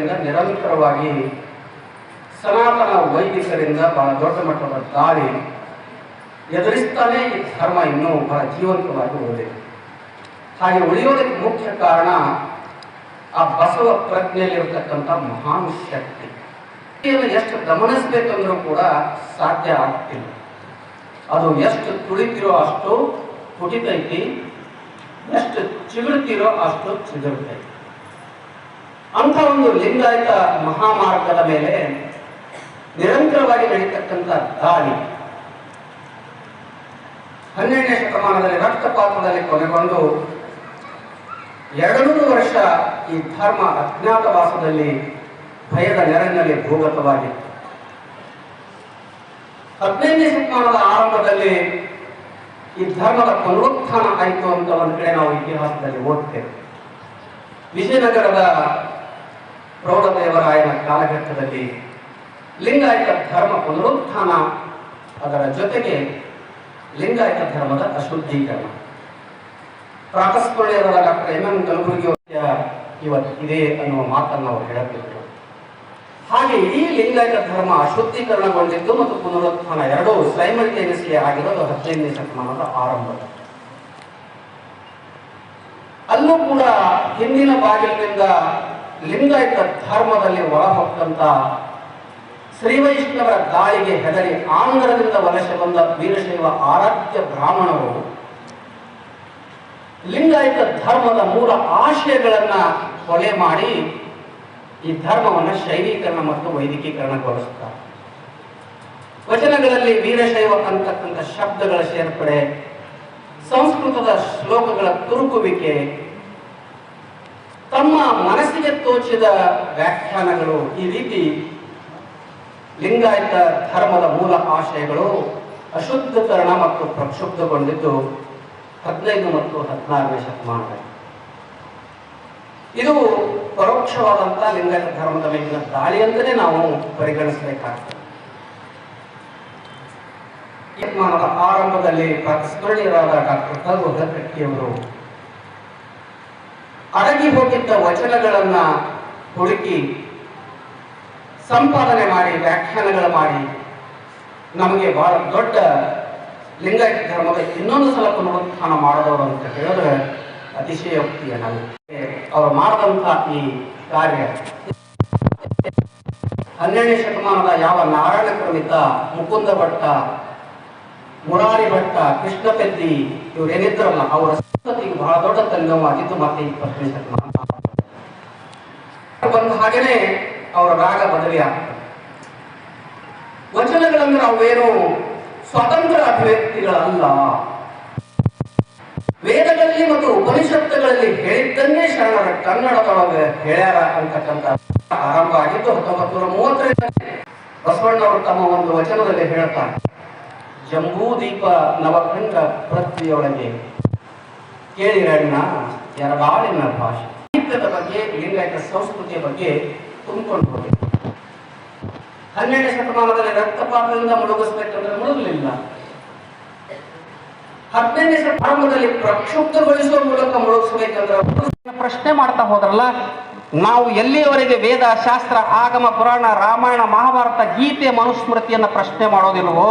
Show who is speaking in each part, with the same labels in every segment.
Speaker 1: ವರ್ಷಗಳಿಂದ ನಿರಂತರವಾಗಿ ಸನಾತನ ವೈದಿಕರಿಂದ ಬಹಳ ದೊಡ್ಡ ಮಟ್ಟದ ದಾಳಿ ಎದುರಿಸ್ತಾನೆ ಈ ಧರ್ಮ ಇನ್ನೂ ಬಹಳ ಜೀವಂತವಾಗಿ ಉಳಿದಿದೆ ಹಾಗೆ ಉಳಿಯೋದಕ್ಕೆ ಮುಖ್ಯ ಕಾರಣ ಆ ಬಸವ ಪ್ರಜ್ಞೆಯಲ್ಲಿರ್ತಕ್ಕಂಥ ಮಹಾನ್ ಶಕ್ತಿ. ಎಷ್ಟು ಗಮನಿಸಬೇಕಂದ್ರೂ ಕೂಡ ಸಾಧ್ಯ ಆಗ್ತಿಲ್ಲ. ಅದು ಎಷ್ಟು ತುಳಿತಿರೋ ಅಷ್ಟು ಕುಟಿತೈತಿ, ಎಷ್ಟು ಚಿಗುಳ್ತಿರೋ ಅಷ್ಟು ಚಿಗುರುತ್ತೈತಿ. ಅಂಥ ಒಂದು ಲಿಂಗಾಯತ ಮಹಾಮಾರ್ಗದ ಮೇಲೆ ನಿರಂತರವಾಗಿ ನಡೀತಕ್ಕಂಥ ದಾಳಿ ಹನ್ನೆರಡನೇ ಶತಮಾನದಲ್ಲಿ ರಕ್ತಪಾತದಲ್ಲಿ ಕೊನೆಗೊಂಡು ಎರಡನೂರು ವರ್ಷ ಈ ಧರ್ಮ ಅಜ್ಞಾತವಾಸದಲ್ಲಿ ಭಯದ ನೆರಳಿನಲ್ಲಿ ಭೂಗತವಾಗಿತ್ತು. ಹದಿನೈದನೇ ಶತಮಾನದ ಆರಂಭದಲ್ಲಿ ಈ ಧರ್ಮದ ಪುನರುತ್ಥಾನ ಆಯಿತು ಅಂತ ಒಂದು ಕಡೆ ನಾವು ಇತಿಹಾಸದಲ್ಲಿ ಓದ್ತೇವೆ. ವಿಜಯನಗರದ ಪ್ರೌಢದೇವರಾಯನ ಕಾಲಘಟ್ಟದಲ್ಲಿ ಲಿಂಗಾಯತ ಧರ್ಮ ಪುನರುತ್ಥಾನ ಅದರ ಜೊತೆಗೆ ಲಿಂಗಾಯತ ಧರ್ಮದ ಅಶುದ್ಧೀಕರಣ. ಪ್ರಾತಸ್ಕೊಳ್ಳೆಯವರ ಡಾಕ್ಟರ್ ಎಂ ಎಂ ಕಲಬುರ್ಗಿ ಇವತ್ತು ಇದೆ ಅನ್ನುವ ಮಾತನ್ನು ಅವರು ಹೇಳುತ್ತಿದ್ದರು ಹಾಗೆ ಈ ಲಿಂಗಾಯತ ಧರ್ಮ ಅಶುದ್ಧೀಕರಣಗೊಂಡಿದ್ದು ಮತ್ತು ಪುನರುತ್ಥಾನ ಎರಡೂ ಸೈಮಲ್ಟೇನಿಯಸ್ಲಿ ಆಗಿರೋದು ಹದಿನೈದನೇ ಶತಮಾನದ ಆರಂಭ ಅಲ್ಲೂ ಕೂಡ ಹಿಂದಿನ ಬಾಗಿಲಿನಿಂದ ಲಿಂಗಾಯತ ಧರ್ಮದಲ್ಲಿ ಒಳಪಟ್ಟಂತ ಶ್ರೀ ವೈಷ್ಣವರ ದಾಳಿಗೆ ಹೆದರಿ ಆಂಧ್ರದಿಂದ ವಲಸೆ ಬಂದ ವೀರಶೈವ ಆರಾಧ್ಯ ಬ್ರಾಹ್ಮಣರು ಲಿಂಗಾಯತ ಧರ್ಮದ ಮೂಲ ಆಶಯಗಳನ್ನ ಕೊಲೆ ಮಾಡಿ ಈ ಧರ್ಮವನ್ನು ಶೈಲೀಕರಣ ಮತ್ತು ವೈದಿಕೀಕರಣಗೊಳಿಸುತ್ತಾರೆ ವಚನಗಳಲ್ಲಿ ವೀರಶೈವ ಅಂತಕ್ಕಂಥ ಶಬ್ದಗಳ ಸೇರ್ಪಡೆ, ಸಂಸ್ಕೃತದ ಶ್ಲೋಕಗಳ ತುರುಕುವಿಕೆ ತಮ್ಮ ಮನಸ್ಸಿಗೆ ತೋಚಿದ ವ್ಯಾಖ್ಯಾನಗಳು ಈ ರೀತಿ ಲಿಂಗಾಯತ ಧರ್ಮದ ಮೂಲ ಆಶಯಗಳು ಅಶುದ್ಧಕರಣ ಮತ್ತು ಪ್ರಕ್ಷುಬ್ಧಗೊಂಡಿದ್ದು ಹದಿನೈದು ಮತ್ತು ಹದಿನಾರನೇ ಶತಮಾನದಲ್ಲಿ. ಇದು ಪರೋಕ್ಷವಾದಂಥ ಲಿಂಗಾಯತ ಧರ್ಮದ ಮೇಲಿನ ದಾಳಿ ಅಂತಲೇ ನಾವು ಪರಿಗಣಿಸಬೇಕಾಗ್ತದೆ. ಆರಂಭದಲ್ಲಿ ಸ್ಮರಣೀಯರಾದ ಡಾಕ್ಟರ್ ಕಲ್ಲು ಹರಕಟ್ಟಿಯವರು ಅಡಗಿ ಹೋಗಿದ್ದ ವಚನಗಳನ್ನ ಹುಡುಕಿ ಸಂಪಾದನೆ ಮಾಡಿ, ವ್ಯಾಖ್ಯಾನಗಳು ಮಾಡಿ, ನಮಗೆ ಬಹಳ ದೊಡ್ಡ ಲಿಂಗಾಯತ ಧರ್ಮದ ಇನ್ನೊಂದು ಸಲ ಪುನರುತ್ಥಾನ ಮಾಡಿದವರು ಅಂತ ಹೇಳಿದ್ರೆ ಅತಿಶಯೋಕ್ತಿ ಅನ್ನಲ್ಲ ಅವರು ಮಾಡಿದಂಥ ಈ ಕಾರ್ಯ. ಹನ್ನೆರಡನೇ ಶತಮಾನದ ಯಾವ ನಾರಾಯಣ ಕ್ರಮಿತ ಮುಕುಂದ ಭಟ್ಟ, ಮುರಾರಿ ಭಟ್ಟ ಕೃಷ್ಣ ಪೆದ್ದಿ ಇವರೇನಿದ್ರಲ್ಲ ಅವರ ಸಂತತಿಗೆ ಬಹಳ ದೊಡ್ಡ ತಲೆನೋವಾಗಿದ್ದು ಮತ್ತೆ ಇಪ್ಪತ್ತನೇ ಶತಮಾನ. ಬಂದ ಹಾಗೇನೆ ಅವರ ರಾಗ ಬದಲಿ ಆಗ್ತದೆ. ವಚನಗಳಂದ್ರೆ ಅವೇನು ಸ್ವತಂತ್ರ ಅಭಿವ್ಯಕ್ತಿಗಳಲ್ಲ. ವೇದಗಳಲ್ಲಿ ಮತ್ತು ಉಪನಿಷತ್ತುಗಳಲ್ಲಿ ಹೇಳಿದ್ದನ್ನೇ ಶರಣರ ಕನ್ನಡದೊಳಗೆ ಹೇಳ್ಯಾರ ಅಂತಕ್ಕಂಥ ಆರಂಭ ಆಗಿದ್ದು ಹತ್ತೊಂಬತ್ತು ನೂರ ಮೂವತ್ತರಿಂದ ಬಸವಣ್ಣವರು ತಮ್ಮ ಒಂದು ವಚನದಲ್ಲಿ ಹೇಳ್ತಾರೆ. ಜಂಬೂದೀಪ ನವಖಂಡ ಪೃಥ್ವಿಯೊಳಗೆ ಕೇಳಿರಣ್ಣ ಎರಡಾಳಿನ ಭಾಷೆ. ಸಾಹಿತ್ಯದ ಬಗ್ಗೆ, ಲಿಂಗಾಯತ ಸಂಸ್ಕೃತಿಯ ಬಗ್ಗೆ ತುಂಬಿಕೊಂಡು ಹೋಗಿದೆ ಹನ್ನೆರಡನೇ ಶತಮಾನದಲ್ಲಿ ರಕ್ತಪಾತದಿಂದ ಮುಳುಗಿಸ್ಬೇಕಂದ್ರೆ ಮುಳುಗಲಿಲ್ಲ. ಹದಿನೈದನೇ ಶತಮಾನದಲ್ಲಿ ಪ್ರಕ್ಷುಬ್ಧಗೊಳಿಸುವ ಮೂಲಕ ಮುಳುಗಿಸ್ಬೇಕಂದ್ರೆ ಪ್ರಶ್ನೆ ಮಾಡ್ತಾ ಹೋದ್ರಲ್ಲ, ನಾವು ಎಲ್ಲಿಯವರೆಗೆ ವೇದ, ಶಾಸ್ತ್ರ, ಆಗಮ, ಪುರಾಣ, ರಾಮಾಯಣ, ಮಹಾಭಾರತ, ಗೀತೆ, ಮನುಸ್ಮೃತಿಯನ್ನು ಪ್ರಶ್ನೆ ಮಾಡೋದಿಲ್ವೋ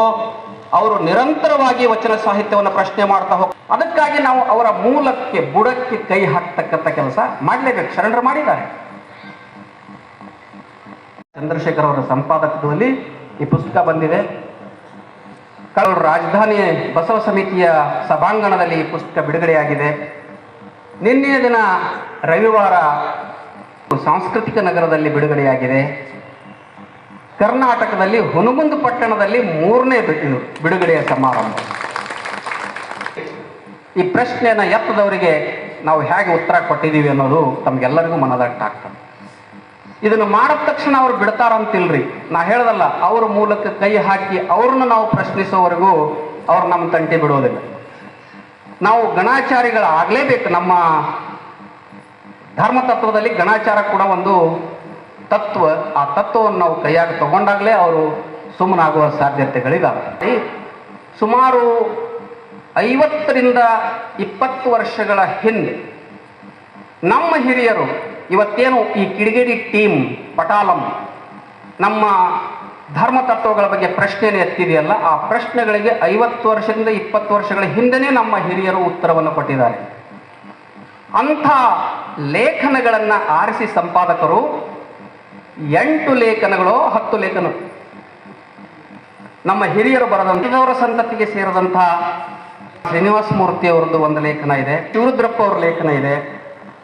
Speaker 1: ಅವರು ನಿರಂತರವಾಗಿ ವಚನ ಸಾಹಿತ್ಯವನ್ನು ಪ್ರಶ್ನೆ ಮಾಡ್ತಾ ಹೋಗ ಅದಕ್ಕಾಗಿ ನಾವು ಅವರ ಮೂಲಕ್ಕೆ ಬುಡಕ್ಕೆ ಕೈ ಹಾಕ್ತಕ್ಕಂಥ ಕೆಲಸ ಮಾಡಲೇಬೇಕು. ಶರಣರು ಮಾಡಿದ್ದಾರೆ. ಚಂದ್ರಶೇಖರ್ ಅವರ ಸಂಪಾದಕತ್ವದಲ್ಲಿ ಈ ಪುಸ್ತಕ ಬಂದಿದೆ. ಕಳವರು ರಾಜಧಾನಿ ಬಸವ ಸಮಿತಿಯ ಸಭಾಂಗಣದಲ್ಲಿ ಈ ಪುಸ್ತಕ ಬಿಡುಗಡೆಯಾಗಿದೆ. ನಿನ್ನೆಯ ದಿನ ರವಿವಾರ ಸಾಂಸ್ಕೃತಿಕ ನಗರದಲ್ಲಿ ಬಿಡುಗಡೆಯಾಗಿದೆ. ಕರ್ನಾಟಕದಲ್ಲಿ ಹುನಗುಂದ ಪಟ್ಟಣದಲ್ಲಿ ಮೂರನೇ ಇದು ಬಿಡುಗಡೆಯ ಸಮಾರಂಭ. ಈ ಪ್ರಶ್ನೆಯನ್ನು ಎತ್ತದವರಿಗೆ ನಾವು ಹೇಗೆ ಉತ್ತರ ಕೊಟ್ಟಿದ್ದೀವಿ ಅನ್ನೋದು ತಮ್ಗೆಲ್ಲರಿಗೂ ಮನದಟ್ಟಾಗ್ತದೆ ಇದನ್ನು ಮಾಡಿದ ತಕ್ಷಣ ಅವ್ರು ಬಿಡ್ತಾರಂತಿಲ್ರಿ ನಾ ಹೇಳ್ದಲ್ಲ, ಅವ್ರ ಮೂಲಕ ಕೈ ಹಾಕಿ ಅವ್ರನ್ನ ನಾವು ಪ್ರಶ್ನಿಸೋವರೆಗೂ ಅವ್ರು ನಮ್ಮ ತಂಟೆ ಬಿಡೋದಿಲ್ಲ. ನಾವು ಗಣಾಚಾರಿಗಳಾಗಲೇಬೇಕು. ನಮ್ಮ ಧರ್ಮ ತತ್ವದಲ್ಲಿ ಗಣಾಚಾರ ಕೂಡ ಒಂದು ತತ್ವ, ಆ ತತ್ವವನ್ನು ನಾವು ಕೈಯಾಗಿ ತಗೊಂಡಾಗಲೇ ಅವರು ಸುಮ್ಮನಾಗುವ ಸಾಧ್ಯತೆಗಳಿದಾವೆ. ಸುಮಾರು ಐವತ್ತರಿಂದ ಇಪ್ಪತ್ತು ವರ್ಷಗಳ ಹಿಂದೆ ನಮ್ಮ ಹಿರಿಯರು, ಇವತ್ತೇನು ಈ ಕಿಡಿಗೇಡಿ ಟೀಮ್, ಪಟಾಲಂ, ನಮ್ಮ ಧರ್ಮ ತತ್ವಗಳ ಬಗ್ಗೆ ಪ್ರಶ್ನೆಯನ್ನು ಎತ್ತಿದೆಯಲ್ಲ, ಆ ಪ್ರಶ್ನೆಗಳಿಗೆ ಐವತ್ತು ವರ್ಷದಿಂದ ಇಪ್ಪತ್ತು ವರ್ಷಗಳ ಹಿಂದೆನೇ ನಮ್ಮ ಹಿರಿಯರು ಉತ್ತರವನ್ನು ಕೊಟ್ಟಿದ್ದಾರೆ. ಅಂಥ ಲೇಖನಗಳನ್ನು ಆರಿಸಿ ಸಂಪಾದಕರು ಎಂಟು ಲೇಖನಗಳು, ಹತ್ತು ಲೇಖನ ನಮ್ಮ ಹಿರಿಯರು ಬರೆದವರ ಸಂತತಿಗೆ ಸೇರಿದಂತಹ ಶ್ರೀನಿವಾಸ ಮೂರ್ತಿ ಅವರದ್ದು ಒಂದು ಲೇಖನ ಇದೆ ಶಿವರುದ್ರಪ್ಪ ಅವರ ಲೇಖನ ಇದೆ,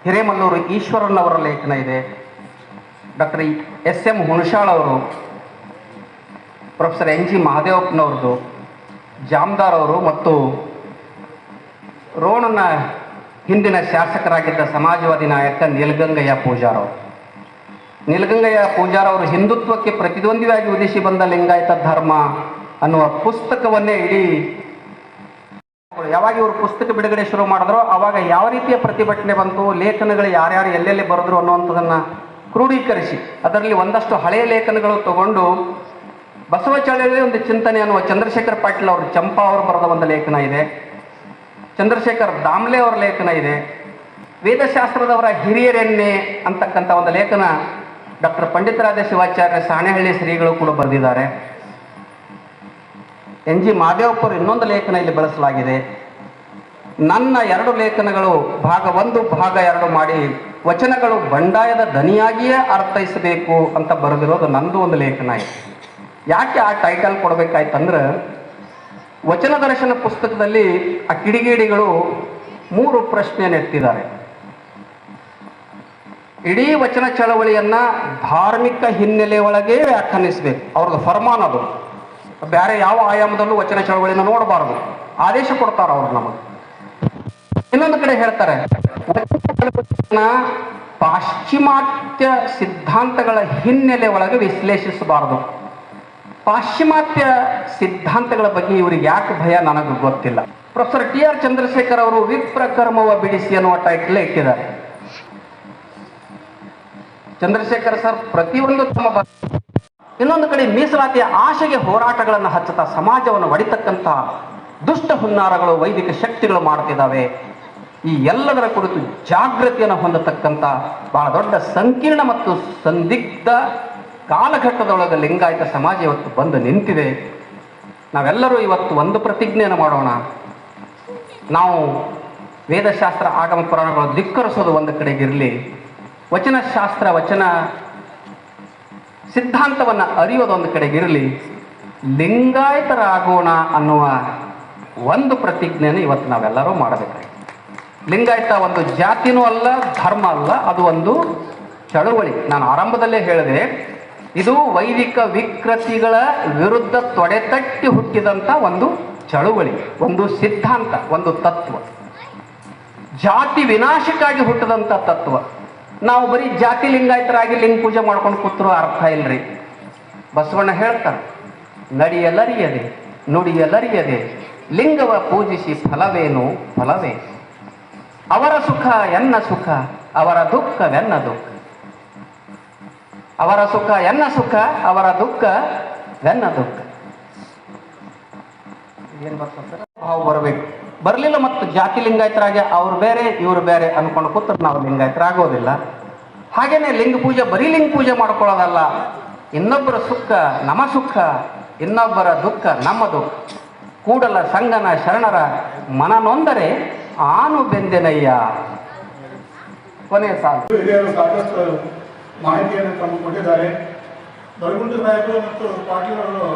Speaker 1: ಹಿರೇಮಲ್ಲೂರು ಈಶ್ವರನ್ ಅವರ ಲೇಖನ ಇದೆ, ಡಾಕ್ಟರ್ ಎಸ್ ಎಂ ಹುಣಶಾಳ್ ಅವರು, ಪ್ರೊಫೆಸರ್ ಎನ್ ಜಿ ಮಹಾದೇವಪ್ಪನವ್ರದ್ದು, ಜಾಮ್ದಾರ್ ಅವರು ಮತ್ತು ರೋಣನ ಹಿಂದಿನ ಶಾಸಕರಾಗಿದ್ದ ಸಮಾಜವಾದಿ ನಾಯಕ ನೀಲಗಂಗಯ್ಯ ಪೂಜಾರ್ ಅವರು. ನೀಲಗಂಗಯ್ಯ ಪೂಜಾರ್ ಅವರು ಹಿಂದುತ್ವಕ್ಕೆ ಪ್ರತಿದ್ವಂದ್ವಿಯಾಗಿ ಉದಿಸಿ ಬಂದ ಲಿಂಗಾಯತ ಧರ್ಮ ಅನ್ನುವ ಪುಸ್ತಕವನ್ನೇ ಇಡೀ ಯಾವಾಗ ಇವರು ಪುಸ್ತಕ ಬಿಡುಗಡೆ ಶುರು ಮಾಡಿದ್ರು ಅವಾಗ ಯಾವ ರೀತಿಯ ಪ್ರತಿಭಟನೆ ಬಂತು, ಲೇಖನಗಳು ಯಾರ್ಯಾರು ಎಲ್ಲೆಲ್ಲಿ ಬರೆದ್ರು ಅನ್ನುವಂಥದ್ದನ್ನ ಕ್ರೋಢೀಕರಿಸಿ ಅದರಲ್ಲಿ ಒಂದಷ್ಟು ಹಳೆಯ ಲೇಖನಗಳು ತಗೊಂಡು ಬಸವ ಒಂದು ಚಿಂತನೆ ಅನ್ನುವ ಚಂದ್ರಶೇಖರ್ ಪಾಟೀಲ್ ಅವರು ಚಂಪಾ ಅವರು ಬರೆದ ಒಂದು ಲೇಖನ ಇದೆ. ಚಂದ್ರಶೇಖರ್ ದಾಮ್ಲೆ ಅವರ ಲೇಖನ ಇದೆ. ವೇದಶಾಸ್ತ್ರದವರ ಹಿರಿಯರೆನ್ನೆ ಅಂತಕ್ಕಂಥ ಒಂದು ಲೇಖನ ಡಾಕ್ಟರ್ ಪಂಡಿತರಾಜ ಶಿವಾಚಾರ್ಯ ಸಾಣೆಹಳ್ಳಿ ಶ್ರೀಗಳು ಕೂಡ ಬರೆದಿದ್ದಾರೆ. ಎನ್ ಜಿ ಮಾದೇವಪುರ್ ಇನ್ನೊಂದು ಲೇಖನ ಇಲ್ಲಿ ಬಳಸಲಾಗಿದೆ. ನನ್ನ ಎರಡು ಲೇಖನಗಳು ಭಾಗ ಒಂದು, ಭಾಗ ಎರಡು ಮಾಡಿ ವಚನಗಳು ಬಂಡಾಯದ ದನಿಯಾಗಿಯೇ ಅರ್ಥೈಸಬೇಕು ಅಂತ ಬರೆದಿರೋದು ನಂದು ಒಂದು ಲೇಖನ ಇದೆ. ಯಾಕೆ ಆ ಟೈಟಲ್ ಕೊಡಬೇಕಾಯ್ತಂದ್ರೆ ವಚನ ದರ್ಶನ ಪುಸ್ತಕದಲ್ಲಿ ಆ ಕಿಡಿಗೇಡಿಗಳು ಮೂರು ಪ್ರಶ್ನೆಯನ್ನು ಎತ್ತಿದ್ದಾರೆ. ಇಡೀ ವಚನ ಚಳವಳಿಯನ್ನ ಧಾರ್ಮಿಕ ಹಿನ್ನೆಲೆ ಒಳಗೆ ವ್ಯಾಖ್ಯಾನಿಸಬೇಕು. ಅವ್ರದ್ದು ಫರ್ಮಾನ್ ಅದು. ಬೇರೆ ಯಾವ ಆಯಾಮದಲ್ಲೂ ವಚನ ಚಳವಳಿಯನ್ನು ನೋಡಬಾರದು. ಆದೇಶ ಕೊಡ್ತಾರ ಅವ್ರು ನಮಗೆ. ಇನ್ನೊಂದು ಕಡೆ ಹೇಳ್ತಾರೆ ಪಾಶ್ಚಿಮಾತ್ಯ ಸಿದ್ಧಾಂತಗಳ ಹಿನ್ನೆಲೆ ಒಳಗೆ ವಿಶ್ಲೇಷಿಸಬಾರದು. ಪಾಶ್ಚಿಮಾತ್ಯ ಸಿದ್ಧಾಂತಗಳ ಬಗ್ಗೆ ಇವರಿಗೆ ಯಾಕೆ ಭಯ ನನಗೆ ಗೊತ್ತಿಲ್ಲ. ಪ್ರೊಫೆಸರ್ ಟಿ ಆರ್ ಚಂದ್ರಶೇಖರ್ ಅವರು ವಿಪ್ರಕರ್ಮವ ಬಿಡಿಸಿ ಅನ್ನುವ ಟೈಟಲ್ ಇಟ್ಟಿದ್ದಾರೆ. ಚಂದ್ರಶೇಖರ್ ಸರ್, ಪ್ರತಿಯೊಂದು ತಮ್ಮ ಇನ್ನೊಂದು ಕಡೆ ಮೀಸಲಾತಿಯ ಆಶೆಗೆ ಹೋರಾಟಗಳನ್ನು ಹಚ್ಚುತ್ತಾ ಸಮಾಜವನ್ನು ಒಡಿತಕ್ಕಂಥ ದುಷ್ಟ ಹುನ್ನಾರಗಳು, ವೈದಿಕ ಶಕ್ತಿಗಳು ಮಾಡ್ತಿದ್ದಾವೆ ಈ ಎಲ್ಲದರ ಕುರಿತು ಜಾಗೃತಿಯನ್ನು ಹೊಂದತಕ್ಕಂಥ ಬಹಳ ದೊಡ್ಡ ಸಂಕೀರ್ಣ ಮತ್ತು ಸಂದಿಗ್ಧ ಕಾಲಘಟ್ಟದೊಳಗೆ ಲಿಂಗಾಯತ ಸಮಾಜ ಇವತ್ತು ಬಂದು ನಿಂತಿದೆ. ನಾವೆಲ್ಲರೂ ಇವತ್ತು ಒಂದು ಪ್ರತಿಜ್ಞೆಯನ್ನು ಮಾಡೋಣ. ನಾವು ವೇದಶಾಸ್ತ್ರ ಆಗಮ ಪುರಾಣಗಳು ಧಿಕ್ಕರಿಸೋದು ಒಂದು ಕಡೆಗಿರಲಿ ವಚನಶಾಸ್ತ್ರ ವಚನ ಸಿದ್ಧಾಂತವನ್ನು ಅರಿಯೋದೊಂದು ಕಡೆಗಿರಲಿ ಲಿಂಗಾಯತರಾಗೋಣ ಅನ್ನುವ ಒಂದು ಪ್ರತಿಜ್ಞೆಯನ್ನು ಇವತ್ತು ನಾವೆಲ್ಲರೂ ಮಾಡಬೇಕಾಗಿದೆ ಲಿಂಗಾಯತ ಒಂದು ಜಾತಿನೂ ಅಲ್ಲ, ಧರ್ಮ ಅಲ್ಲ, ಅದು ಒಂದು ಚಳುವಳಿ. ನಾನು ಆರಂಭದಲ್ಲೇ ಹೇಳಿದೆ, ಇದು ವೈದಿಕ ವಿಕೃತಿಗಳ ವಿರುದ್ಧ ತೊಡೆತಟ್ಟಿ ಹುಟ್ಟಿದಂಥ ಒಂದು ಚಳುವಳಿ, ಒಂದು ಸಿದ್ಧಾಂತ, ಒಂದು ತತ್ವ. ಜಾತಿ ವಿನಾಶಕ್ಕಾಗಿ ಹುಟ್ಟಿದಂಥ ತತ್ವ. ನಾವು ಬರೀ ಜಾತಿ ಲಿಂಗಾಯತರಾಗಿ ಲಿಂಗ ಪೂಜೆ ಮಾಡ್ಕೊಂಡು ಕೂತರು ಅರ್ಥ ಇಲ್ರಿ. ಬಸವಣ್ಣ ಹೇಳ್ತಾರೆ ನಡಿಯಲರಿಯದೆ, ನುಡಿಯಲರಿಯದೆ, ಲಿಂಗವ ಪೂಜಿಸಿ ಫಲವೇನು ಫಲವೇ? ಅವರ ಸುಖ ಎನ್ನ ಸುಖ, ಅವರ ದುಃಖವೆನ್ನ ದುಃಖ? ಅವರ ಸುಖ ಎನ್ನ ಸುಖ, ಅವರ ದುಃಖ ವೆನ್ನ ದುಃಖ? ಏನ್ ಬರ್ತದೆ ಭಾವ ಬರಬೇಕು. ಬರಲಿಲ್ಲ ಮತ್ತು ಜಾತಿ ಲಿಂಗಾಯತರಾಗಿ ಅವ್ರು ಬೇರೆ, ಇವರು ಬೇರೆ ಅನ್ಕೊಂಡು ಕೂತ್ರೆ ನಾವು ಲಿಂಗಾಯತರಾಗೋದಿಲ್ಲ. ಹಾಗೇನೆ ಲಿಂಗ ಪೂಜೆ, ಬರೀ ಲಿಂಗ ಪೂಜೆ ಮಾಡ್ಕೊಳ್ಳೋದಲ್ಲ. ಇನ್ನೊಬ್ಬರ ಸುಖ, ನಮ್ಮ ಸುಖ, ಇನ್ನೊಬ್ಬರ ದುಃಖ, ನಮ್ಮ ದುಃಖ. ಕೂಡಲ ಸಂಗನ, ಶರಣರ ಮನ ನೊಂದರೆ ಆನು ಬೆಂದೆನಯ್ಯ. ಕೊನೆಯ ಸಾಲು.
Speaker 2: ಮಾಹಿತಿಯನ್ನು ತಮಗೆ ಕೊಟ್ಟಿದ್ದಾರೆ ದೊರಗುಂಟ ನಾಯಕರು ಮತ್ತು ಪಾಟೀಲ್ ಅವರು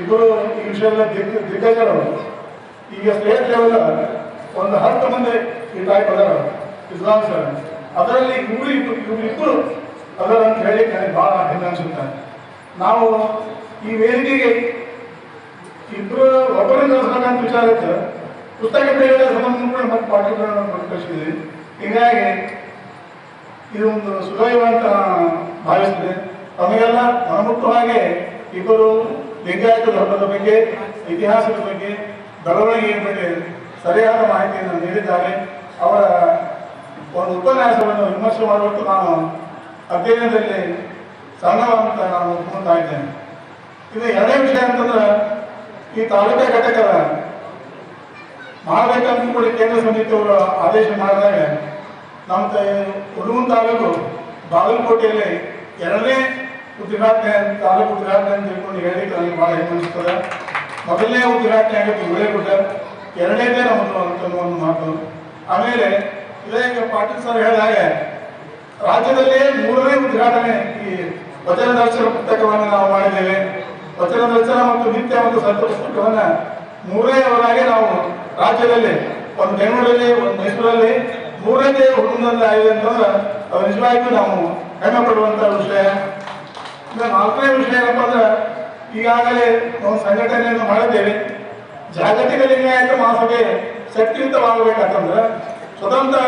Speaker 2: ಇಬ್ಬರು ಈ ವಿಷಯದಲ್ಲಿ ದಿಗ್ಗ ದಿಗ್ಗಜರು. ಈಗ ಸ್ಟೇಟ್ ಲೆವೆಲ್ ಒಂದು ಹತ್ತು ಮಂದಿ ಈ ಟೈಪ್ ಅದಾರ ಸರ್ ಅದರಲ್ಲಿ ಇವರು ಇಬ್ಬರು ಇಬ್ಬರು ಅದರ ಅಂತ ಹೇಳಿ ನನಗೆ ಭಾಳ ಹೆಮ್ಮೆ ಅನಿಸುತ್ತೆ. ನಾವು ಈ ವೇದಿಕೆಗೆ ಇಬ್ಬರು ಒಬ್ಬರಿಂದ ಅಂತ ವಿಚಾರ ಇತ್ತು. ಪುಸ್ತಕ ಬೇರೆ ಸಂಬಂಧ ಮತ್ತು ಪಾಠಗಳನ್ನು ಪ್ರಕಟಿಸಿದ್ವಿ ಹೀಗಾಗಿ ಇದು ಒಂದು ಸುದೈವ ಅಂತ ಭಾವಿಸಿದೆ ತಮಗೆಲ್ಲ ಮನಮುಟ್ಟವಾಗಿ ಇಬ್ಬರು ಲಿಂಗಾಯತ ಧರ್ಮದ ಬಗ್ಗೆ ಇತಿಹಾಸದ ಬಗ್ಗೆ ಬೆಳವಣಿಗೆಯ ಬಗ್ಗೆ ಸರಿಯಾದ ಮಾಹಿತಿಯನ್ನು ನೀಡಿದ್ದಾರೆ, ಅವರ ಒಂದು ಉಪನ್ಯಾಸವನ್ನು ವಿಮರ್ಶೆ ಮಾಡುವಷ್ಟು ನಾನು ಅಧ್ಯಯನದಲ್ಲಿ ಸಣ್ಣವಂತ ನಾನು ಒಪ್ಕೊಳ್ತಾ ಇದ್ದೇನೆ. ಇದು ಎರಡನೇ ವಿಷಯ ಅಂತಂದ್ರೆ, ಈ ತಾಲೂಕಾ ಘಟಕದ ಮಾಡಬೇಕಂತ ಕೂಡ ಕೇಂದ್ರ ಸಮಿತಿಯವರು ಆದೇಶ ಮಾಡಿದಾಗ, ನಮ್ಮ ಹುಡುಗನ ತಾಲೂಕು ಬಾಗಲಕೋಟೆಯಲ್ಲಿ ಎರಡನೇ ಉದ್ಘಾಟನೆ, ತಾಲೂಕು ಉದ್ಘಾಟನೆ ಅಂತ ತಿಳ್ಕೊಂಡು ಹೇಳಿ ನನಗೆ ಭಾಳ ಹೆಮ್ಮೆ ಅನಿಸ್ತದೆ ಮೊದಲನೇ ಉದ್ಘಾಟನೆ ಆಗಿತ್ತು ಗುಳೇಗುಡ್ಡ ಎರಡನೇದೇ ನಮ್ಮದು ಅಂತ ಒಂದು ಮಾತು. ಆಮೇಲೆ ಇದೇ ಪಾಟೀಲ್ ಸರ್ ಹಾಗೆ, ರಾಜ್ಯದಲ್ಲೇ ಮೂರನೇ ಉದ್ಘಾಟನೆ ಈ ವಚನ ದರ್ಶನ ಪುಸ್ತಕವನ್ನು ನಾವು ಮಾಡಿದ್ದೇವೆ. ವಚನ ದರ್ಶನ ಮತ್ತು ನಿತ್ಯ ಮತ್ತು ಸಂತ ಪುಸ್ತಕವನ್ನ ಮೂರನೇ ಅವರಾಗಿ ನಾವು ರಾಜ್ಯದಲ್ಲಿ, ಒಂದು ಬೆಂಗಳೂರಲ್ಲಿ, ಒಂದು ಮೈಸೂರಲ್ಲಿ ಮೂರನೇ ಹುಡುಗಂದ ಆಗಿದೆ ಅಂತಂದ್ರೆ ಅದು ನಿಜವಾಗಿಯೂ ನಾವು ಹೆಮ್ಮೆ ಪಡುವಂತ ವಿಷಯ. ನಾಲ್ಕನೇ ವಿಷಯ ಏನಪ್ಪ ಅಂದ್ರೆ ಈಗಾಗಲೇ ನಾವು ಸಂಘಟನೆಯನ್ನು ಮಾಡಿದ್ದೇವೆ. ಜಾಗತಿಕ ಲಿಂಗಾಯತ ಮಹಾಸಭೆ ಶಕ್ತಿಯುತವಾಗಬೇಕಂತಂದ್ರೆ, ಸ್ವತಂತ್ರ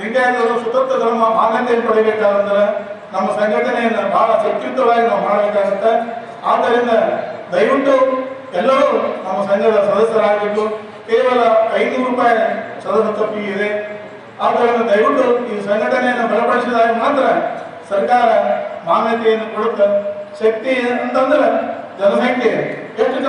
Speaker 2: ಲಿಂಗಾಯತರು ಸ್ವತಂತ್ರ ಧರ್ಮ ಮಾನ್ಯತೆಯನ್ನು ಪಡೆಯಬೇಕಾದಂದ್ರೆ ನಮ್ಮ ಸಂಘಟನೆಯನ್ನು ಬಹಳ ಶಕ್ತಿಯುತವಾಗಿ ನಾವು ಮಾಡಬೇಕಾಗುತ್ತೆ. ಆದ್ದರಿಂದ ದಯವಿಟ್ಟು ಎಲ್ಲರೂ ನಮ್ಮ ಸಂಘದ ಸದಸ್ಯರಾಗಬೇಕು. ಕೇವಲ ಐನೂರು ರೂಪಾಯಿ ಸದಸ್ಯತ್ವ ಫೀ ಇದೆ. ಆದ್ದರಿಂದ ದಯವಿಟ್ಟು ಈ ಸಂಘಟನೆಯನ್ನು ಬಲಪಡಿಸಿದಾಗ ಮಾತ್ರ ಸರ್ಕಾರ ಮಾನ್ಯತೆಯನ್ನು ಕೊಡುತ್ತೆ. ಶಕ್ತಿ ಅಂತಂದ್ರೆ ಜನಸಂಖ್ಯೆ ಎಷ್ಟು ಜನ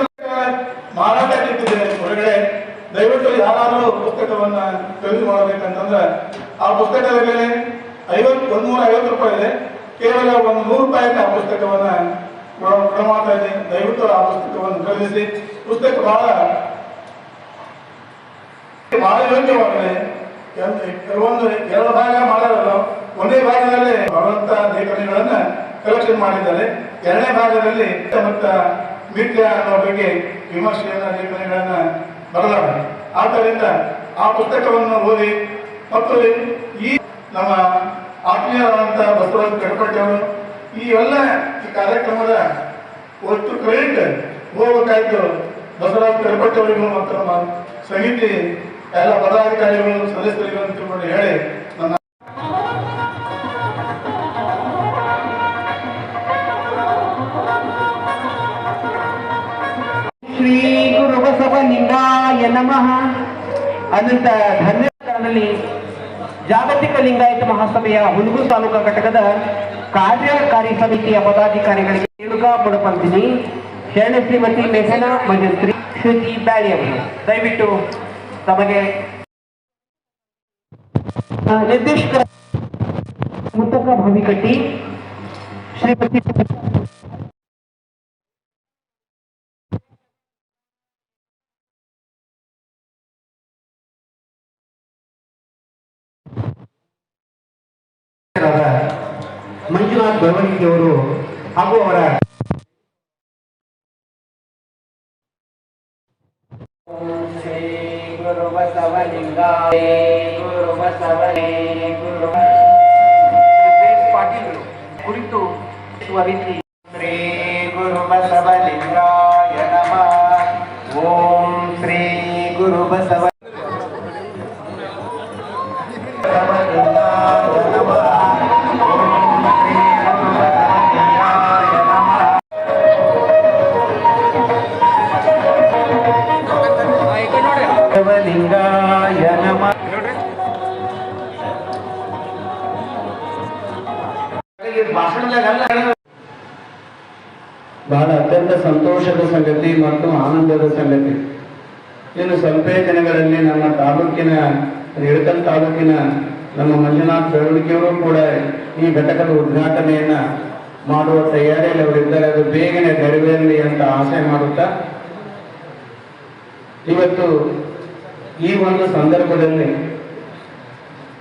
Speaker 2: ಮಾರಾಟ ಇಟ್ಟಿದ್ದೇನೆ ಹೊರಗಡೆ ದಯವಿಟ್ಟು ಯಾರಾದರೂ ಪುಸ್ತಕವನ್ನ ಖರೀದಿ ಮಾಡಬೇಕಂತಂದ್ರೆ ಆ ಪುಸ್ತಕದ ಬೆಲೆ ಐವತ್ತು ನೂರ ಐವತ್ತು ರೂಪಾಯಿ ಇದೆ. ಕೇವಲ ಒಂದು ನೂರು ರೂಪಾಯಿ ಆ ಪುಸ್ತಕವನ್ನ ಮಾಡ್ತಾ ದಯವಿಟ್ಟು ಆ ಪುಸ್ತಕವನ್ನು ಖರೀದಿಸಿ. ಪುಸ್ತಕ ಬಹಳ ಬಹಳ ಯೋಗ್ಯವಾಗಿದೆ. ಕೆಲ- ಕೆಲವೊಂದು ಎರಡು ಭಾಗ ಮಾಡೋದು ಒಂದೇ ಭಾಗದಲ್ಲಿ ಭಗವಂತ ಲೇಖನಗಳನ್ನ ಕಲೆಕ್ಷನ್ ಮಾಡಿದ್ದಾರೆ. ಎರಡನೇ ಭಾಗದಲ್ಲಿ ಸುತ್ತಮುತ್ತ ಮಿತ್ರ ಅನ್ನೋ ಬಗ್ಗೆ ವಿಮರ್ಶೆಯನ್ನ ಲೇಖನಗಳನ್ನ ಬರೆದಾರೆ ಆದ್ದರಿಂದ ಆ ಪುಸ್ತಕವನ್ನು ಓದಿ ಮತ್ತು ಈ ನಮ್ಮ ಆತ್ಮೀಯರಾದಂಥ ಬಸವರಾಜ ಕಡಪಟ್ಟಿ ಈ ಎಲ್ಲ ಈ ಕಾರ್ಯಕ್ರಮದ ಒಟ್ಟು ಕ್ರೆಡಿಟ್ ಹೋಗಬೇಕಾಯ್ತು ಬಸವರಾಜ ಕಡಪಟ್ಟಿ ಅವರಿಗೂ ಮತ್ತು ನಮ್ಮ ಸಮಿತಿ ಎಲ್ಲ ಪದಾಧಿಕಾರಿಗಳು, ಸದಸ್ಯರಿಗೂ ಅಂತ ಹೇಳಿ
Speaker 3: ಗುರು ನಮಃ. ಅನಂತ ಧನ್ಯವಾದಗಳಲ್ಲಿ ಜಾಗತಿಕ ಲಿಂಗಾಯತ ಮಹಾಸಭೆಯ ಹುಲಗು ತಾಲೂಕಾ ಘಟಕದ ಕಾರ್ಯಕಾರಿ ಸಮಿತಿಯ ಪದಾಧಿಕಾರಿಗಳಿಗೆ ರೇಣುಕಾ ಬುಡಪಂತಿನಿ ಶರಣ ಶ್ರೀಮತಿ ಮೆಹನಾ ಮಂಜುಶ್ರೀ ಶ್ರುತಿ ಬ್ಯಾಳಿ ಅವರು. ದಯವಿಟ್ಟು ತಮಗೆ ನಿರ್ದೇಶಕರ ಮುತ್ತಕ ಭಾವಿಕಟ್ಟಿ, ಶ್ರೀಮತಿ ಮಂಜುನಾಥ್ ಬೆಳವಣಿಗೆಯವರು ಹಾಗೂ ಅವರ ಶ್ರೀ ಗುರು ಬಸವಲಿಂಗಾಯ ಗುರು ಬಸವನೇ ಗುರು ಪಾಟೀಲ್ ಕುರಿತು ರೀತಿ
Speaker 4: ಆನಂದದ ಸಂಗತಿ. ಇನ್ನು ಸ್ವಲ್ಪೇ ದಿನಗಳಲ್ಲಿ ನಮ್ಮ ತಾಲೂಕಿನ ಹಿಡಕಲ್ ತಾಲೂಕಿನ, ನಮ್ಮ ಮಂಜುನಾಥ್ ಬೆಳವಣಿಗೆಯವರು ಕೂಡ ಈ ಘಟಕದ ಉದ್ಘಾಟನೆಯನ್ನ ಮಾಡುವ ತಯಾರಿಯಲ್ಲಿ ಅವರಿದ್ದಾರೆ ಅದು ಬೇಗನೆ ನೆರವೇರಲಿ ಅಂತ ಆಸೆ ಮಾಡುತ್ತಾ, ಇವತ್ತು ಈ ಒಂದು ಸಂದರ್ಭದಲ್ಲಿ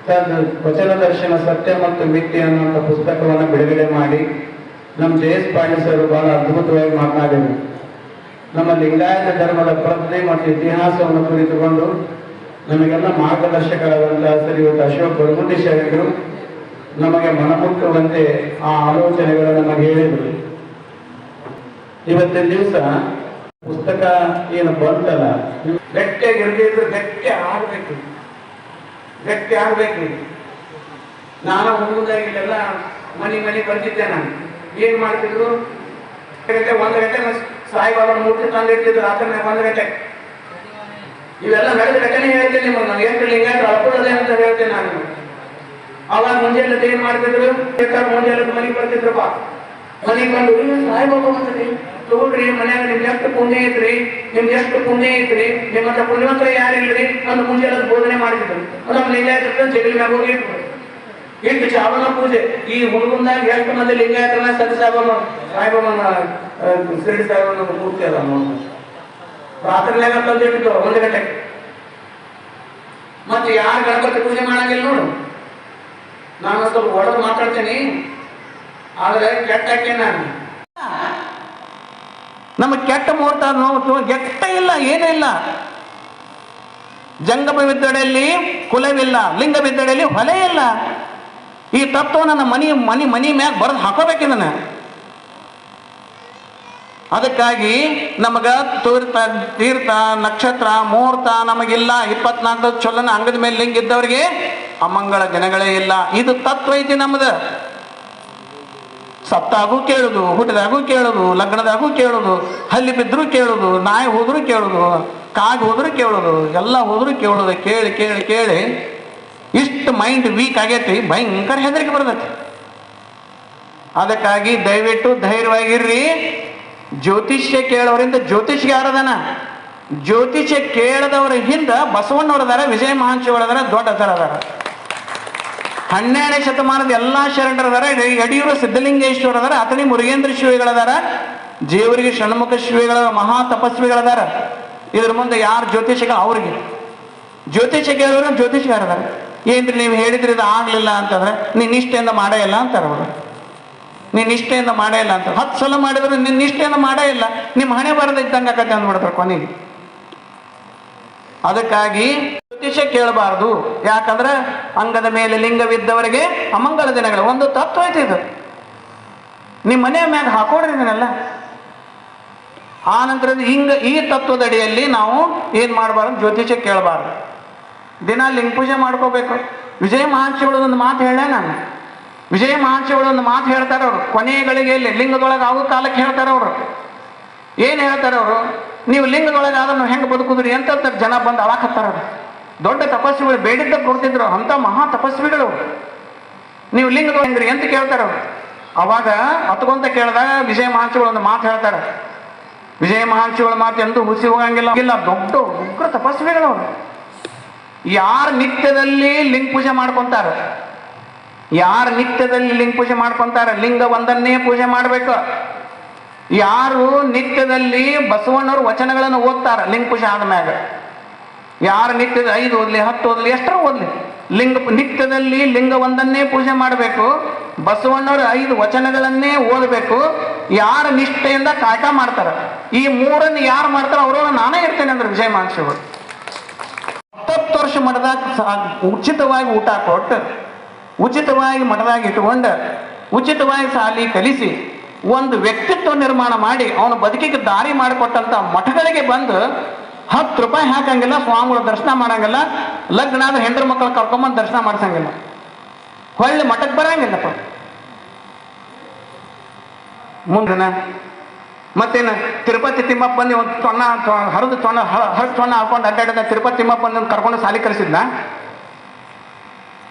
Speaker 4: ತನ್ನ ವಚನ ದರ್ಶನ ಸತ್ಯ ಮತ್ತು ಮಿಥ್ಯ ಅನ್ನುವಂಥ ಪುಸ್ತಕವನ್ನು ಬಿಡುಗಡೆ ಮಾಡಿ, ನಮ್ಮ ಜಯೇಶ್ ಪಾಂಡೆ ಬಹಳ ಅದ್ಭುತವಾಗಿ ಮಾತನಾಡಿದರು. ನಮ್ಮ ಲಿಂಗಾಯತ ಧರ್ಮದ ಪ್ರಜ್ಞೆ ಮತ್ತು ಇತಿಹಾಸವನ್ನು ಕುರಿತುಕೊಂಡು ನಮಗೆಲ್ಲ ಮಾರ್ಗದರ್ಶಕರಾದಂತಹ ಶ್ರೀಯುತ ಅಶೋಕ್ ಶರಣರು ನಮಗೆ ಮನಮುಟ್ಟುವಂತೆ ಆ ಆಲೋಚನೆಗಳನ್ನು ನಮಗೆ ಹೇಳಿದರು. ಇವತ್ತಿನ ದಿವಸ ಪುಸ್ತಕ ಏನು ಬಂತಲ್ಲ ಗಟ್ಟಿ ಇರದಿದ್ರು ಗಟ್ಟಿ ಆಗ್ಬೇಕು. ಗಟ್ಟಿ ಆಗ್ಬೇಕು. ನಾನು ಮುಂದಾಗಿಲ್ಲೆಲ್ಲ ಮನೆ ಮನೆ ಬಂದಿದ್ದೆ ನಾನು. ಏನ್ ಮಾಡ್ತಿದ್ರು? ಒಂದು ಗಂಟೆ ಸಾಯಿಬಾಬಾ ಮೂರ್ತಿ ತಂದಿರ್ತಿದ್ರು ರಾತ್ರಿ ಒಂದು ಗಂಟೆ. ಇವೆಲ್ಲ ನಡೆದ ಘಟನೆ ಹೇಳ್ತೀನಿ ನಿಮಗೆ ನಾನು ಹೇಳ್ತೀನಿ ಹಿಂಗಾದ್ರೆ ಅಳ್ಕೊಳ್ಳೋದೆ ಅಂತ ಹೇಳ್ತೇನೆ ನಾನು ಅವಾಗ ಮುಂಜಾನೆ ಏನ್ ಮಾಡ್ತಿದ್ರು? ಮುಂಜಾನೆ ಮನೆಗೆ ಬರ್ತಿದ್ರಪ್ಪ ಮನೆಗೆ ಬಂದು "ಏ, ಸಾಯಿಬಾಬಾ ಬಂದ್ರಿ ತಗೊಳ್ರಿ ಮನ್ಯಾಗ ನಿಮ್ಗೆ ಎಷ್ಟು ಪುಣ್ಯ ಐತ್ರಿ? ನಿಮ್ಗೆ ಎಷ್ಟು ಪುಣ್ಯ ಐತ್ರಿ? ನಿಮ್ಮಂತ ಪುಣ್ಯವಂತರ ಯಾರಿಲ್ರಿ ಅಂತ ಮುಂಜಾನೆ ಬೋಧನೆ ಮಾಡಿದ್ರು. ನಮ್ಮ ಲಿಂಗಾಯತ ಜಗಲಿ ಮ್ಯಾಗ ಹೋಗಿ
Speaker 5: ಇಟ್ಟು ಚಾವನ ಪೂಜೆ. ಈ ಹುಡುಗಂದಾಗ ಎಷ್ಟು ಮಂದಿ ಲಿಂಗಾಯತನ ಸರಿ ಸಾಹೇಬನ ಸಾಹೇಬನ ಶಿರಡಿ ಸಾಹೇಬನ ಮೂರ್ತಿ ಅದ ನೋಡಿ. ರಾತ್ರಿನಾಗ ತಂದಿಟ್ಟು ಒಂದು ಗಂಟೆ ಮತ್ತೆ ಯಾರು ಗಣಪತಿ ಪೂಜೆ ಮಾಡಂಗಿಲ್ಲ ನೋಡು. ನಾನು ಸ್ವಲ್ಪ ಒಡೆದು ಮಾತಾಡ್ತೀನಿ. ಆದರೆ ಕೆಟ್ಟಕ್ಕೆ ನಾನು.
Speaker 4: ನಮಗೆ ಕೆಟ್ಟ ಮುಹೂರ್ತ ನೋವು ಕೆಟ್ಟ ಇಲ್ಲ, ಏನೂ ಇಲ್ಲ. ಜಂಗಮ ಬಿದ್ದಡೆಯಲ್ಲಿ ಕುಲವಿಲ್ಲ, ಲಿಂಗ ಬಿದ್ದಡೆಯಲ್ಲಿ ಹೊಲೆ ಇಲ್ಲ ಈ ತತ್ವ ನನ್ನ ಮನಿ ಮನಿ ಮನಿ ಮ್ಯಾಗ ಬರೆದು ಹಾಕೋಬೇಕಿದನ್ನ ಅದಕ್ಕಾಗಿ ನಮಗ ತೀರ್ಥ ತೀರ್ಥ, ನಕ್ಷತ್ರ, ಮುಹೂರ್ತ ನಮಗಿಲ್ಲ. ಇಪ್ಪತ್ನಾಲ್ಕು ಚೊಲ್ಲನ ಅಂಗದ ಮೇಲೆ ಲಿಂಗ ಇದ್ದವರಿಗೆ ಅಮಂಗಳ ದಿನಗಳೇ ಇಲ್ಲ. ಇದು ತತ್ವ ಐತಿ ನಮ್ದು. ಸತ್ತಾಗೂ ಕೇಳುದು ಹುಟ್ಟಿದಾಗೂ ಕೇಳುದು, ಲಗ್ನದಾಗೂ ಕೇಳುದು, ಹಲ್ಲಿ ಬಿದ್ದರೂ ಕೇಳುದು, ನಾಯಿ ಹೋದ್ರು ಕೇಳುದು ಕಾಗ ಹೋದ್ರು ಕೇಳುದು, ಎಲ್ಲ ಹೋದ್ರು ಕೇಳುದು. ಕೇಳಿ ಕೇಳಿ ಕೇಳಿ ಇಷ್ಟು ಮೈಂಡ್ ವೀಕ್ ಆಗೈತಿ, ಭಯಂಕರ ಹೆದರಿಕೆ ಬರ್ತೈತಿ. ಅದಕ್ಕಾಗಿ ದಯವಿಟ್ಟು ಧೈರ್ಯವಾಗಿರ್ರಿ. ಜ್ಯೋತಿಷ್ಯ ಕೇಳೋರಿಂದ ಜ್ಯೋತಿಷ್ಗೆ ಯಾರದನ? ಜ್ಯೋತಿಷ್ಯ ಕೇಳದವರ ಹಿಂದ ಬಸವಣ್ಣವರದಾರ ವಿಜಯ ಮಹಾಂಶಿಗಳದಾರ ದೊಡ್ಡ ಹೆಸರು ಅದಾರ. ಹನ್ನೆರಡನೇ ಶತಮಾನದ ಎಲ್ಲಾ ಶರಣರದಾರ ಯಡಿಯೂರ ಸಿದ್ಧಲಿಂಗೇಶ್ವರ ಅದಾರ ಅತನಿ ಮುರುಗೇಂದ್ರ ಶಿವಿಗಳದಾರ ಜೇವರಿಗೆ ಷಣ್ಮುಖ ಶಿವಿಗಳ ಮಹಾ ತಪಸ್ವಿಗಳದಾರ ಇದ್ರ ಮುಂದೆ ಯಾರು ಜ್ಯೋತಿಷ್ಯ ಅವ್ರಿಗೆ. ಜ್ಯೋತಿಷ್ಯ ಕೇಳೋರು ಜ್ಯೋತಿಷ್ಯಗಾರದಾರ ಏನ್ರಿ ನೀವು ಹೇಳಿದ್ರಿ ಇದು ಆಗ್ಲಿಲ್ಲ ಅಂತಂದ್ರೆ ನೀನ್ ನಿಷ್ಠೆಯಿಂದ ಮಾಡೇ ಇಲ್ಲ ಅಂತಾರ ಅವರು. ನೀನ್ ನಿಷ್ಠೆಯಿಂದ ಮಾಡೇ ಇಲ್ಲ ಅಂತ. ಹತ್ತು ಸಲ ಮಾಡಿದ್ರೆ ನಿನ್ನ ನಿಷ್ಠೆಯಿಂದ ಮಾಡೇ ಇಲ್ಲ. ನಿಮ್ಮ ಹಣೆ ಬರದ ಇದ್ದಂಗೆ ಆಕತ್ತೆ ಅಂದ್ಬಿಡ್ತಾರೆ ಕೊನೆಗೆ. ಅದಕ್ಕಾಗಿ ಜ್ಯೋತಿಷ್ಯ ಕೇಳಬಾರದು. ಯಾಕಂದ್ರೆ ಅಂಗದ ಮೇಲೆ ಲಿಂಗವಿದ್ದವರಿಗೆ ಅಮಂಗಳ ದಿನಗಳು. ಒಂದು ತತ್ವ ಐತಿ ಇದು. ನಿಮ್ಮ ಮನೆಯ ಮ್ಯಾಗ ಹಾಕೋಡ್ರಿ ಇದನ್ನೆಲ್ಲ. ಆ ನಂತರ ಹಿಂಗ ಈ ತತ್ವದಡಿಯಲ್ಲಿ ನಾವು ಏನು ಮಾಡಬಾರ್ದು? ಜ್ಯೋತಿಷ್ಯ ಕೇಳಬಾರ್ದು. ದಿನ ಲಿಂಗ ಪೂಜೆ ಮಾಡ್ಕೋಬೇಕು. ವಿಜಯ ಮಹಾಂಶಿಗಳು ಒಂದು ಮಾತು ಹೇಳ ನಾನು. ವಿಜಯ ಮಹಾಂಶಿಗಳು ಒಂದು ಮಾತು ಹೇಳ್ತಾರೆ ಅವರು. ಕೊನೆಯ ಗಳಿಗೆಯಲ್ಲಿ ಲಿಂಗದೊಳಗೆ ಆಗೋ ಕಾಲಕ್ಕೆ ಹೇಳ್ತಾರೆ ಅವರು. ಏನು ಹೇಳ್ತಾರೆ ಅವರು? ನೀವು ಲಿಂಗದೊಳಗೆ ಅದನ್ನು ಹೆಂಗೆ ಬದುಕುದ್ರಿ ಅಂತ ಜನ ಬಂದು ಅಳಾಕತ್ತಾರ ದೊಡ್ಡ ತಪಸ್ವಿಗಳು ಬೇಡಿದ್ದ ಕೊಡ್ತಿದ್ರು. ಅಂತ ಮಹಾ ತಪಸ್ವಿಗಳು ನೀವು ಲಿಂಗದೊಳಗೆ ಹೆಂಗ್ರಿ ಅಂತ ಕೇಳ್ತಾರೆ ಅವರು. ಅವಾಗ ಹತ್ಕೊಂತ ಕೇಳಿದಾಗ ವಿಜಯ ಮಹಾಂಶಿಗಳು ಒಂದು ಮಾತು ಹೇಳ್ತಾರೆ. ವಿಜಯ ಮಹಾಂಶಿಗಳ ಮಾತು ಎಂದೂ ಹುಸಿ ಹೋಗಂಗಿಲ್ಲ. ಇಲ್ಲ, ದೊಡ್ಡ ಉಗ್ರ ತಪಸ್ವಿಗಳು ಅವರು. ಯಾರು ನಿತ್ಯದಲ್ಲಿ ಲಿಂಗ ಪೂಜೆ ಮಾಡ್ಕೊಂತಾರ? ಯಾರು ನಿತ್ಯದಲ್ಲಿ ಲಿಂಗ ಪೂಜೆ ಮಾಡ್ಕೊಂತಾರ? ಲಿಂಗ ಒಂದನ್ನೇ ಪೂಜೆ ಮಾಡಬೇಕು. ಯಾರು ನಿತ್ಯದಲ್ಲಿ ಬಸವಣ್ಣವ್ರ ವಚನಗಳನ್ನು ಓದ್ತಾರ? ಲಿಂಗ ಪೂಜೆ ಆದ್ಮ್ಯಾಗ. ಯಾರು ನಿತ್ಯದ ಐದು ಓದ್ಲಿ, ಹತ್ತು ಓದ್ಲಿ ಎಷ್ಟರ ಓದ್ಲಿ. ಲಿಂಗ ನಿತ್ಯದಲ್ಲಿ ಲಿಂಗ ಒಂದನ್ನೇ ಪೂಜೆ ಮಾಡಬೇಕು. ಬಸವಣ್ಣವ್ರ ಐದು ವಚನಗಳನ್ನೇ ಓದಬೇಕು. ಯಾರ ನಿಷ್ಠೆಯಿಂದ ಕಾಟ ಮಾಡ್ತಾರ? ಈ ಮೂರನ್ನು ಯಾರು ಮಾಡ್ತಾರ ಅವರೊಳಗೆ ನಾನೇ ಇರ್ತೇನೆ ಅಂದ್ರೆ ವಿಜಯ ಮಹರ್ಷಿಗಳು ಹತ್ತತ್ತು ವರ್ಷ ಮಠದಾಗ ಉಚಿತವಾಗಿ ಊಟ ಕೊಟ್ಟು ಉಚಿತವಾಗಿ ಮಠದಾಗ ಇಟ್ಕೊಂಡು ಉಚಿತವಾಗಿ ಸಾಲಿ ಕಲಿಸಿ, ಒಂದು ವ್ಯಕ್ತಿತ್ವ ನಿರ್ಮಾಣ ಮಾಡಿ, ಅವನ ಬದುಕಿಗೆ ದಾರಿ ಮಾಡಿಕೊಟ್ಟಂತ ಮಠಗಳಿಗೆ ಬಂದು ಹತ್ತು ರೂಪಾಯಿ ಹಾಕಂಗಿಲ್ಲ, ಸ್ವಾಮಿಗಳ ದರ್ಶನ ಮಾಡಂಗಿಲ್ಲ, ಲಗ್ನ ಆದ್ರೆ ಹೆಂಡ್ರ ಮಕ್ಕಳು ಕರ್ಕೊಂಬಂದು ದರ್ಶನ ಮಾಡಿಸಂಗಿಲ್ಲ. ಹೊಳ್ಳಿ ಮಠಕ್ಕೆ ಬರಂಗಿಲ್ಲಪ್ಪ. ಮುಂದಿನ ಮತ್ತೇನು? ತಿರುಪತಿ ತಿಮ್ಮಪ್ಪ ಬಂದು ಒಂದು ತೊಣ್ಣ ಹರಿದು ತೊಣ್ಣ ಹರಿದು ತೊಣ್ಣ ಹಾಕೊಂಡು ಅಡ್ಡಾಡಿದ ತಿರುಪತಿ ತಿಮ್ಮಪ್ಪ ಬಂದು ಕರ್ಕೊಂಡು ಸಾಲಿ ಕಲಿಸಿದ್ನ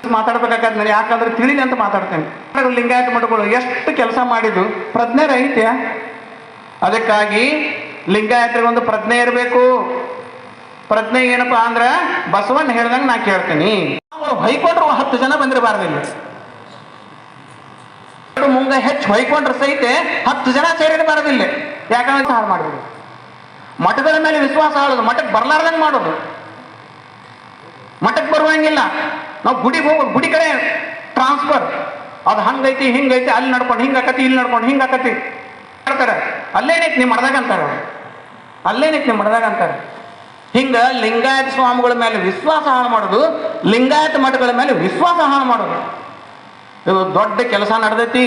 Speaker 4: ಮಾತಾಡ್ಬೇಕಾಗತ್ತೆ ನಾನು ಯಾಕಂದ್ರೆ ತಿಳಿಲಿ ಅಂತ ಮಾತಾಡ್ತೇನೆ. ಲಿಂಗಾಯತ ಮಠಗಳು ಎಷ್ಟು ಕೆಲಸ ಮಾಡಿದ್ದು ಪ್ರಜ್ಞೆ ರಹಿತ್ಯ. ಅದಕ್ಕಾಗಿ ಲಿಂಗಾಯತರಿಗೆ ಒಂದು ಪ್ರಜ್ಞೆ ಇರಬೇಕು. ಪ್ರಜ್ಞೆ ಏನಪ್ಪಾ ಅಂದ್ರ ಬಸವಣ್ಣ ಹೇಳ್ದಂಗೆ ನಾ ಕೇಳ್ತೀನಿ. ಹೊಯ್ಕೊಂಡ್ರು ಹತ್ತು ಜನ ಬಂದಿರಬಾರ್ದಿಲ್ಲ ಮುಂಗ ಹೆಚ್ಚು ಹೊಯ್ಕೊಂಡ್ರೆ ಸಹಿತ ಹತ್ತು ಜನ ಸೇರಿರಬಾರದಿಲ್ಲ ಯಾಕಂದ್ರೆ ಹಾಳು ಮಾಡಿದ್ರು. ಮಠಗಳ ಮೇಲೆ ವಿಶ್ವಾಸ ಆಳೋದು. ಮಠಕ್ಕೆ ಬರ್ಲಾರ್ದಂಗೆ ಮಾಡೋದು. ಮಠಕ್ಕೆ ಬರುವಂಗಿಲ್ಲ. ನಾವು ಗುಡಿಗೆ ಹೋಗೋದು ಗುಡಿ ಕಡೆ ಟ್ರಾನ್ಸ್ಫರ್ ಅದು ಹಂಗೈತಿ, ಹಿಂಗೈತಿ, ಅಲ್ಲಿ ನಡ್ಕೊಂಡು, ಹಿಂಗೆ ಆಕತಿ, ಇಲ್ಲಿ ನಡ್ಕೊಂಡು, ಹಿಂಗೆ ಹಾಕತಿ ಹೇಳ್ತಾರೆ ಅಲ್ಲೇನೈತಿ ನೀವು ಮಾಡ್ದಾಗ ಅಂತಾರೆ. ಅಲ್ಲೇನೈತಿ ನೀವು ಮಾಡ್ದಾಗ ಅಂತಾರೆ. ಹಿಂಗ ಲಿಂಗಾಯತ ಸ್ವಾಮಿಗಳ ಮೇಲೆ ವಿಶ್ವಾಸ ಹಾಳು ಮಾಡೋದು, ಲಿಂಗಾಯತ ಮಠಗಳ ಮೇಲೆ ವಿಶ್ವಾಸ ಹಾಳು ಮಾಡೋದು. ಇದು ದೊಡ್ಡ ಕೆಲಸ ನಡೆದೈತಿ.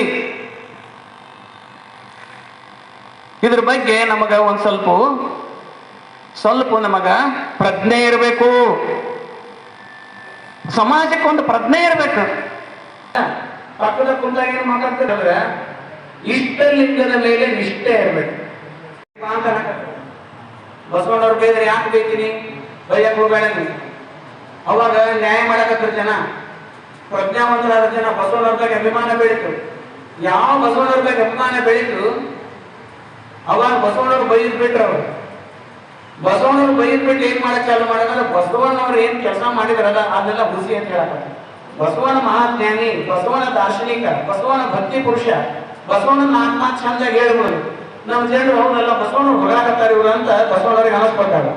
Speaker 4: ಇದ್ರ ಬಗ್ಗೆ ನಮಗ ಒಂದು ಸ್ವಲ್ಪ ಸ್ವಲ್ಪ ನಮಗ ಪ್ರಜ್ಞೆ ಇರಬೇಕು. ಸಮಾಜಕ್ಕೆ ಒಂದು ಪ್ರಜ್ಞೆ ಇರಬೇಕು.
Speaker 5: ಪಕ್ಕದ ಕುಂತಾಗ ಏನು ಮಾತಾಡ್ತಾರೆ ಇಷ್ಟ ಲಿಂಗದ ಮೇಲೆ ನಿಷ್ಠೆ ಇರಬೇಕು. ಅನ್ನಕತ್ತಾರೆ. ಬಸವಣ್ಣವ್ರು ಬೇದ್ರೆ ಯಾಕೆ ಬೇಕಿನಿ? ಬೈಯಕ್ ಅವಾಗ ನ್ಯಾಯ ಮಾಡಕತ್ರ ಜನ, ಪ್ರಜ್ಞಾವಂತರಾದ ಜನ ಬಸವಣ್ಣವ್ರ ಅಭಿಮಾನ ಬೆಳೀತು. ಯಾವ ಬಸವಣ್ಣವ್ರ ಅಭಿಮಾನ ಬೆಳೀತು? ಅವಾಗ ಬಸವಣ್ಣವ್ರು ಬೈದ್ ಬಿಟ್ರು ಅವ್ರು. ಬಸವಣ್ಣವ್ರು ಬೈದ್ ಬಿಟ್ಟು ಏನ್ ಮಾಡಕ್ ಚಾಲು ಮಾಡಿದ್ರೆ ಬಸವಣ್ಣವ್ರು ಏನ್ ಕೆಲಸ ಮಾಡಿದ್ರಲ್ಲ, ಅದೆಲ್ಲ ಹುಸಿ ಅಂತ ಹೇಳಕ
Speaker 4: ಬಸವನ ಮಹಾಜ್ಞಾನಿ ಬಸವನ ದಾರ್ಶನಿಕ ಬಸವನ ಭಕ್ತಿ ಪುರುಷ ಬಸವಣ್ಣನ ಆತ್ಮ ಚಂದ ಹೇಳ್ಬೋದು. ನಮ್ಮ ಜನರು ಅವ್ರನ್ನೆಲ್ಲ ಬಸವಣ್ಣ ಹೊಗಳಾಕತ್ತಾರ ಇವ್ರು ಅಂತ ಬಸವಣ್ಣವ್ರಿಗೆ ಅನಿಸ್ಕೊಟ್ಟಾಗ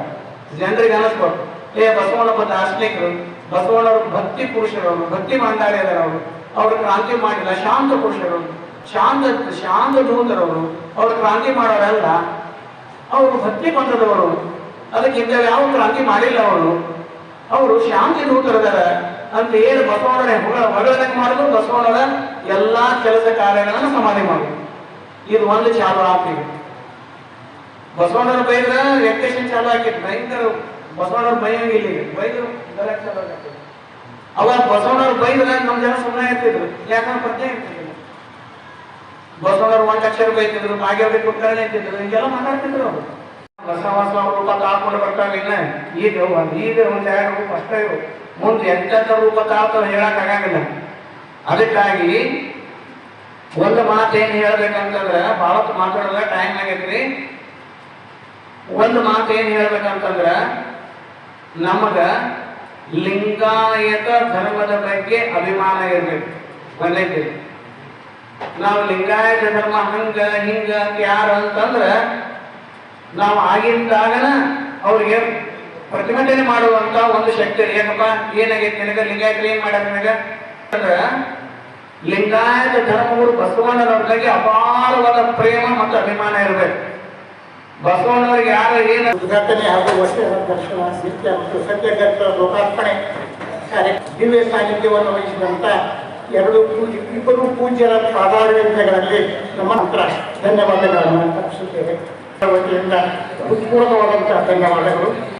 Speaker 4: ಜನರಿಗೆ ಅನಿಸ್ಕೊಟ್ಟು ಏ ಬಸವಣ್ಣೊಬ್ಬ ದಾರ್ಶನಿಕರು, ಬಸವಣ್ಣವ್ರ ಭಕ್ತಿ ಪುರುಷರು ಅವರು ಭಕ್ತಿ ಮಂಡಾಳಿಯದರು ಅವರು ಅವ್ರು ಕ್ರಾಂತಿ ಮಾಡಿಲ್ಲ, ಶಾಂತ ಪುರುಷರು ಶಾಂತ ಶಾಂತ ದೂತರವರು ಅವ್ರು ಕ್ರಾಂತಿ ಮಾಡೋರಲ್ಲ ಅವರು ಭಕ್ತಿ ಬಂದದವರು ಅದಕ್ಕಿಂತ ಯಾವ ಕ್ರಾಂತಿ ಮಾಡಿಲ್ಲ ಅವರು ಅವರು ಶಾಂತಿ ದೂತರದಾರ ಅಂತ ಏನು ಬಸವಣ್ಣನ ಹೊಗಳ ಹೊಗಳದಾಗ ಮಾಡಿದ್ರು? ಬಸವಣ್ಣನ ಎಲ್ಲಾ ಕೆಲಸ ಕಾರ್ಯಗಳನ್ನು ಸಮಾಧಿ ಮಾಡಿ ಇದು ಒಂದು ಚಾಲು ಆಗ್ತಿದೆ. ಬಸವಣ್ಣನ ಬೈದ್ರ ವೆಂಕಟೇಶನ್ ಚಾಲು ಹಾಕಿತ್ತು ಭಯಂಕರ ಬಸವಣ್ಣನ ಬೈಯಂಗಿಲ್ಲ ಈಗ ಬೈದ್ರು. ಅವಾಗ ಬಸವಣ್ಣನ ಬೈದ್ರ ನಮ್ ಜನ ಸುಮ್ಮನೆ ಇರ್ತಿದ್ರು. ಯಾಕಂದ್ರೆ ಪ್ರಜ್ಞೆ ಇರ್ತಿದ್ರು ಬಸವಣ್ಣವ್ರು ಲಕ್ಷ ರೂಪಾಯಿ ಇದ್ದಿದ್ರು ಭಾಗ್ಯವ್ರಿಗೆ ಕುತ್ಕೊಳ್ಳಿ ಅಂತಿದ್ರು ಹಿಂಗೆಲ್ಲ ಮಾತಾಡ್ತಿದ್ರು ಅವರು. ಬಸವಾಸ ರೂಪ ತಾಳ್ಕೊಂಡು ಬರ್ತಾಗಿಲ್ಲ ಈಗ ಒಂದು ಈಗ ಒಂದು ಎರಡು ರೂಪ ಅಷ್ಟೇ ಇವು ಮುಂದೆ ಎಂತೆಂತ ರೂಪ ತಾಳ್ತಾವ ಹೇಳಕ್ ಆಗಂಗಿಲ್ಲ. ಅದಕ್ಕಾಗಿ ಒಂದು ಮಾತು ಹೇಳ್ಬೇಕಂತಂದ್ರೆ ಬಹಳ ಮಾತಾಡಲ್ಲ ಟೈಮ್ ಆಗೈತ್ರಿ. ಒಂದು ಮಾತು ಹೇಳ್ಬೇಕಂತಂದ್ರೆ ಹೇಳ್ಬೇಕಂತಂದ್ರ ನಮಗ ಲಿಂಗಾಯತ ಧರ್ಮದ ಬಗ್ಗೆ ಅಭಿಮಾನ ಇರ್ಬೇಕು. ಒಂದೈತಿ ನಾವು ಲಿಂಗಾಯತ ಧರ್ಮ ಹಂಗ ಹಿಂಗ ಅಂತ ಯಾರು ಅಂತಂದ್ರ ನಾವು ಆಗಿದ್ದಾಗನ ಅವ್ರಿಗೆ ಪ್ರತಿಭಟನೆ ಮಾಡುವಂತ ಒಂದು ಶಕ್ತಿ ಏನಪ್ಪ? ಏನಾಗೈತೆ ನಿನಗ? ಲಿಂಗಾಯತರು ಏನ್ ಮಾಡ್ಯಾರ ನಿನಗ? ಅಂದ್ರ ಲಿಂಗಾಯತ ಧರ್ಮಗಳು ಬಸವಣ್ಣನವ್ರಿಗೆ ಅಪಾರವಾದ ಪ್ರೇಮ ಮತ್ತು ಅಭಿಮಾನ ಇರಬೇಕು. ಬಸವಣ್ಣವ್ರಿಗೆ ಯಾರು ಏನು
Speaker 2: ಉದ್ಘಾಟನೆ ಹಾಗೂ ವರ್ಷ ದರ್ಶನ ನಿತ್ಯ ಮತ್ತು ಸತ್ಯಗರ್ಭ ಲೋಕಾರ್ಪಣೆ. ಕಾರ್ಯ ದಿವ್ಯ ವಹಿಸಿದಂತ ಎರಡು ಪೂಜೆ ಇಬ್ಬರು ಪೂಜ್ಯರ ಪ್ರಾಧಾನ್ಯತೆಗಳಲ್ಲಿ ನಮ್ಮ ಹತ್ರ ಧನ್ಯವಾದಗಳನ್ನು ಅರ್ಪಿಸುತ್ತೇವೆ. ವತಿಯಿಂದ ಉತ್ಪೂರ್ಣವಾದಂತಹ ಧನ್ಯವಾದಗಳು.